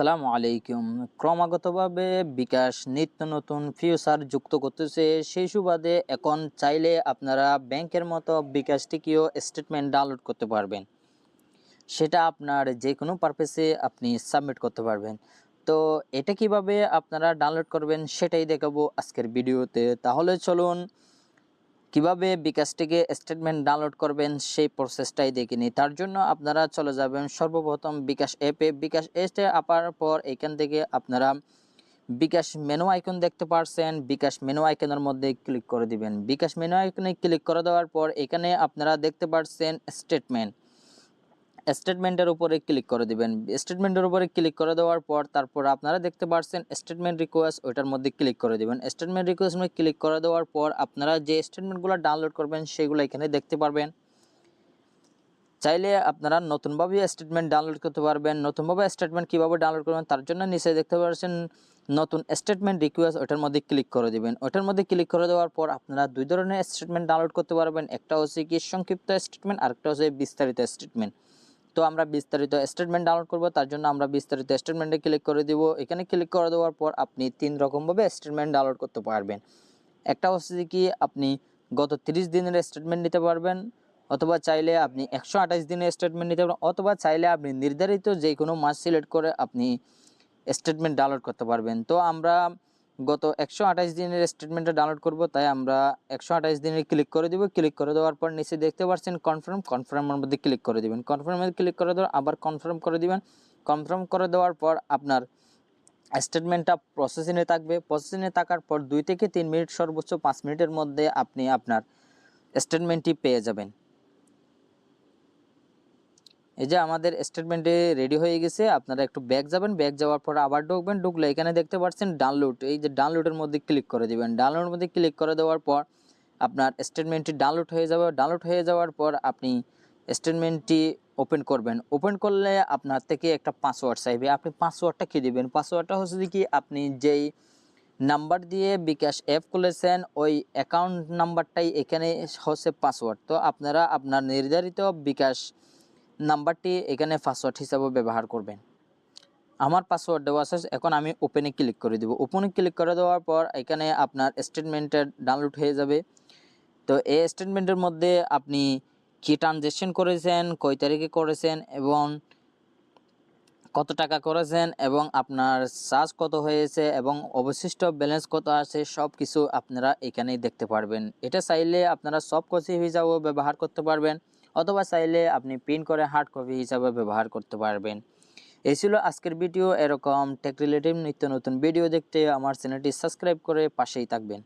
আসসালামু আলাইকুম। ক্রমাগতভাবে বিকাশ নিত্য নতুন ফিউচার যুক্ত করতেছে। সেই সুবাদে এখন চাইলে আপনারা ব্যাংকের মতো বিকাশ থেকেও স্টেটমেন্ট ডাউনলোড করতে পারবেন। সেটা আপনার যে কোনো পারপাসে আপনি সাবমিট করতে পারবেন। তো এটা কীভাবে আপনারা ডাউনলোড করবেন সেটাই দেখাবো আজকের ভিডিওতে। তাহলে চলুন কীভাবে বিকাশ থেকে স্টেটমেন্ট ডাউনলোড করবেন সেই প্রসেসটাই দেখিনি তার জন্য আপনারা চলে যাবেন সর্বপ্রথম বিকাশ অ্যাপে বিকাশ অ্যাপে আপার পর এখান থেকে আপনারা বিকাশ মেনু আইকন দেখতে পারছেন। বিকাশ মেনু আইকনের মধ্যে ক্লিক করে দিবেন। বিকাশ মেনু আইকনে ক্লিক করে দেওয়ার পর এখানে আপনারা দেখতে পারছেন স্টেটমেন্ট স্টেটমেন্টের উপরে ক্লিক করে দিবেন। স্টেটমেন্টের উপরে ক্লিক করে দেওয়ার পর তারপর আপনারা দেখতে পাচ্ছেন স্টেটমেন্ট রিকোয়েস্ট ওইটার মধ্যে ক্লিক করে দিবেন। স্টেটমেন্ট রিকোয়েস্ট ক্লিক করে দেওয়ার পর আপনারা যে স্টেটমেন্টগুলো ডাউনলোড করবেন, সেগুলো এখানে দেখতে পারবেন। চাইলে আপনারা নতুনভাবে স্টেটমেন্ট ডাউনলোড করতে পারবেন। নতুনভাবে স্টেটমেন্ট কীভাবে ডাউনলোড করবেন, তার জন্য নিচে দেখতে পাচ্ছেন নতুন স্টেটমেন্ট রিকোয়েস্ট ওটার মধ্যে ক্লিক করে দিবেন। ওটার মধ্যে ক্লিক করে দেওয়ার পর আপনারা দুই ধরনের স্টেটমেন্ট ডাউনলোড করতে পারবেন। একটা হচ্ছে কি সংক্ষিপ্ত স্টেটমেন্ট আরেকটা হচ্ছে বিস্তারিত স্টেটমেন্ট তো আমরা বিস্তারিত স্টেটমেন্ট ডাউনলোড করব, তার জন্য আমরা বিস্তারিত স্টেটমেন্টে ক্লিক করে দিব। এখানে ক্লিক করে দেওয়ার পর আপনি তিন রকমভাবে স্টেটমেন্ট ডাউনলোড করতে পারবেন। একটা হচ্ছে যে কি, আপনি গত তিরিশ দিনের স্টেটমেন্ট নিতে পারবেন, অথবা চাইলে আপনি একশো আঠাশ দিনের স্টেটমেন্ট নিতে পারবেন, অথবা চাইলে আপনি নির্ধারিত যে কোনো মাস সিলেক্ট করে আপনি স্টেটমেন্ট ডাউনলোড করতে পারবেন। তো আমরা গত একশো আঠাশ দিনের স্টেটমেন্টটা ডাউনলোড করব, তাই আমরা একশো আঠাশ দিনের ক্লিক করে দেবো। ক্লিক করে দেওয়ার পর নিচে দেখতে পাচ্ছেন কনফার্ম কনফার্মের মধ্যে ক্লিক করে দিবেন। কনফার্মে ক্লিক করে দেওয়ার, আবার কনফার্ম করে দিবেন। কনফার্ম করে দেওয়ার পর আপনার স্টেটমেন্টটা প্রসেসিংয়ে থাকবে। প্রসেসিংয়ে থাকার পর দুই থেকে তিন মিনিট, সর্বোচ্চ পাঁচ মিনিটের মধ্যে আপনি আপনার স্টেটমেন্টটি পেয়ে যাবেন। এই যে আমাদের স্টেটমেন্টে রেডি হয়ে গেছে, আপনারা একটু ব্যাক যাবেন ব্যাক যাওয়ার পর আবার ঢুকবেন, ঢুকলে এখানে দেখতে পাচ্ছেন ডাউনলোড এই যে ডাউনলোডের মধ্যে ক্লিক করে দিবেন। ডাউনলোডের মধ্যে ক্লিক করে দেওয়ার পর আপনার স্টেটমেন্টটি ডাউনলোড হয়ে যাবে ডাউনলোড হয়ে যাওয়ার পর আপনি স্টেটমেন্টটি ওপেন করবেন। ওপেন করলে আপনার থেকে একটা পাসওয়ার্ড চাইবে। আপনি পাসওয়ার্ডটা কী দিবেন? পাসওয়ার্ডটা হচ্ছে কি, আপনি যেই নাম্বার দিয়ে বিকাশ অ্যাপ খুলেছেন, ওই অ্যাকাউন্ট নাম্বারটাই এখানে হচ্ছে পাসওয়ার্ড তো আপনারা আপনার নির্ধারিত বিকাশ নাম্বারটি এখানে পাসওয়ার্ড হিসাবে ব্যবহার করবেন। আমার পাসওয়ার্ড দেওয়া আছে, এখন আমি ওপেনে ক্লিক করে দেবো। ওপেনে ক্লিক করে দেওয়ার পর এখানে আপনার স্টেটমেন্টের ডাউনলোড হয়ে যাবে। তো এই স্টেটমেন্টের মধ্যে আপনি কি ট্রানজ্যাকশন করেছেন, কয় তারিখে করেছেন এবং কত টাকা করেছেন এবং আপনার চার্জ কত হয়েছে এবং অবশিষ্ট ব্যালেন্স কত আছে সব কিছু আপনারা এখানেই দেখতে পারবেন। এটা চাইলে আপনারা সব কপি হিসাবেও ব্যবহার করতে পারবেন। অথবা চাইলে আপনি প্রিন্ট করে হার্ড কপি হিসাবে ব্যবহার করতে পারবেন। এই ছিল আজকের ভিডিও এরকম টেক রিলেটিভ নিত্য নতুন ভিডিও দেখতে। আমার চ্যানেলটি সাবস্ক্রাইব করে পাশেই থাকবেন।